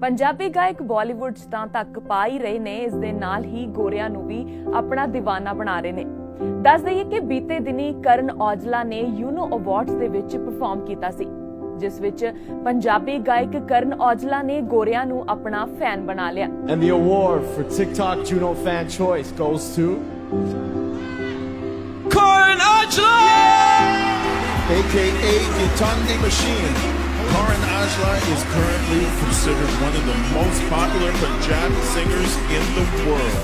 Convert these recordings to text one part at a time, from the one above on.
ਪੰਜਾਬੀ ਗਾਇਕ ਬਾਲੀਵੁੱਡ 'ਚ ਤਾਂ ਤੱਕ ਪਾ ਹੀ ਰਹੇ ਨੇ ਇਸ ਦੇ ਨਾਲ ਹੀ ਗੋਰਿਆਂ ਨੂੰ ਵੀ ਆਪਣਾ دیਵਾਨਾ ਬਣਾ ਰਹੇ ਨੇ ਦੱਸ ਦਈਏ ਕਿ ਬੀਤੇ ਦਿਨੀ ਕਰਨ ਔਜਲਾ ਨੇ ਯੂਨੋ ਅਵਾਰਡਸ ਦੇ ਵਿੱਚ ਪਰਫਾਰਮ ਕੀਤਾ ਸੀ ਜਿਸ ਵਿੱਚ ਪੰਜਾਬੀ ਗਾਇਕ ਕਰਨ ਔਜਲਾ ਨੇ ਗੋਰਿਆਂ ਨੂੰ ਆਪਣਾ ਫੈਨ ਬਣਾ ਲਿਆ And the award for TikTok Juno Fan Choice goes to Karan Ajla! aka the Tunde Machine. Karan Ajla is currently considered one of the most popular Punjabi singers in the world.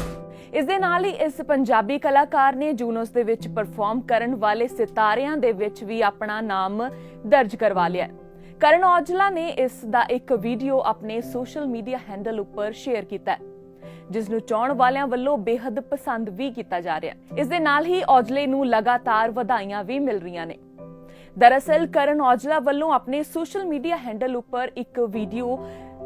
ਇਸ ਦੇ ਨਾਲ ਹੀ ਇਸ ਪੰਜਾਬੀ ਕਲਾਕਾਰ ਨੇ ਜੂਨੋਸ ਦੇ ਵਿੱਚ perform ਕਰਨ ਵਾਲੇ ਸਿਤਾਰਿਆਂ ਦੇ ਵਿੱਚ ਵੀ ਆਪਣਾ ਨਾਮ ਦਰਜ ਕਰਵਾ ਲਿਆ ਕਰਨ ਔਜਲਾ ਨੇ ਇਸ ਦਾ ਇੱਕ ਵੀਡੀਓ ਆਪਣੇ ਸੋਸ਼ਲ ਮੀਡੀਆ ਹੈਂਡਲ ਉੱਪਰ ਸ਼ੇਅਰ ਕੀਤਾ ਹੈ, ਜਿਸ ਨੂੰ ਚਾਹਣ ਵਾਲਿਆਂ ਵੱਲੋਂ ਬੇहद ਪਸੰਦ ਵੀ ਕੀਤਾ ਜਾ ਰਿਹਾ ਹੈ। ਇਸ ਦੇ ਨਾਲ ਹੀ ਔਜਲੇ ਨੂੰ ਲਗਾਤਾਰ ਵਧਾਈਆਂ ਵੀ ਮਿਲ ਰਹੀਆਂ ਨੇ। ਦਰਅਸਲ ਕਰਨ ਔਜਲਾ ਵੱਲੋਂ ਆਪਣੇ ਸੋਸ਼ਲ ਮੀਡੀਆ ਹੈਂਡਲ ਉੱਪਰ ਇੱਕ ਵੀਡੀਓ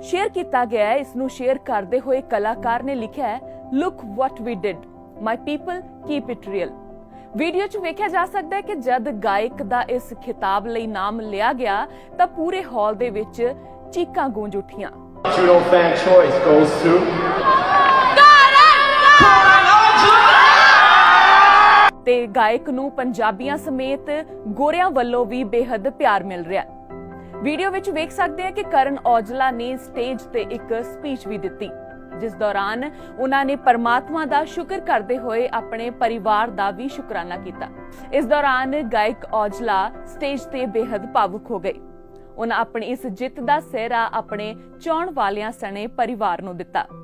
ਸ਼ੇਅਰ ਕੀਤਾ ਗਿਆ ਹੈ। ਇਸ ਨੂੰ ਸ਼ੇਅਰ ਕਰਦੇ ਹੋਏ ਕਲਾਕਾਰ ਨੇ ਲਿਖਿਆ ਹੈ look what we did my people keep it real video 'ਚ ਵੇਖਿਆ ਜਾ ਸਕਦਾ ਹੈ ਕਿ ਜਦ ਗਾਇਕ ਦਾ ਇਸ ਖਿਤਾਬ ਲਈ ਨਾਮ ਲਿਆ ਗਿਆ, ਤਾਂ ਪੂਰੇ ਹਾਲ ਦੇ ਵਿੱਚ ਚੀਕਾਂ ਗੂੰਜ ਉੱਠੀਆਂ Juno Fan Choice goes to ਤੇ ਗਾਇਕ ਨੂੰ ਪੰਜਾਬੀਆਂ ਸਮੇਤ ਗੋਰਿਆਂ ਵੱਲੋਂ ਵੀ ਬੇहद ਪਿਆਰ ਮਿਲ ਰਿਹਾ ਹੈ। ਵੀਡੀਓ ਵਿੱਚ ਵੇਖ ਸਕਦੇ ਹਾਂ ਕਿ ਕਰਨ ਔਜਲਾ ਨੇ ਸਟੇਜ ਤੇ ਇੱਕ ਸਪੀਚ ਵੀ ਦਿੱਤੀ। ਜਿਸ ਦੌਰਾਨ ਉਹਨਾਂ ਨੇ ਪਰਮਾਤਮਾ ਦਾ ਸ਼ੁਕਰ ਕਰਦੇ ਹੋਏ ਆਪਣੇ ਪਰਿਵਾਰ ਦਾ ਵੀ ਸ਼ੁਕਰਾਨਾ ਕੀਤਾ। ਇਸ ਦੌਰਾਨ ਗਾਇਕ ਔਜਲਾ ਸਟੇਜ ਤੇ ਬੇਹੱਦ ਭਾਵੁਕ ਹੋ ਗਏ। ਉਹਨਾਂ ਆਪਣੀ ਇਸ ਜਿੱਤ ਦਾ ਸਿਹਰਾ ਆਪਣੇ ਚਾਹਣ ਵਾਲਿਆਂ ਸਣੇ ਪਰਿਵਾਰ ਨੂੰ ਦਿੱਤਾ।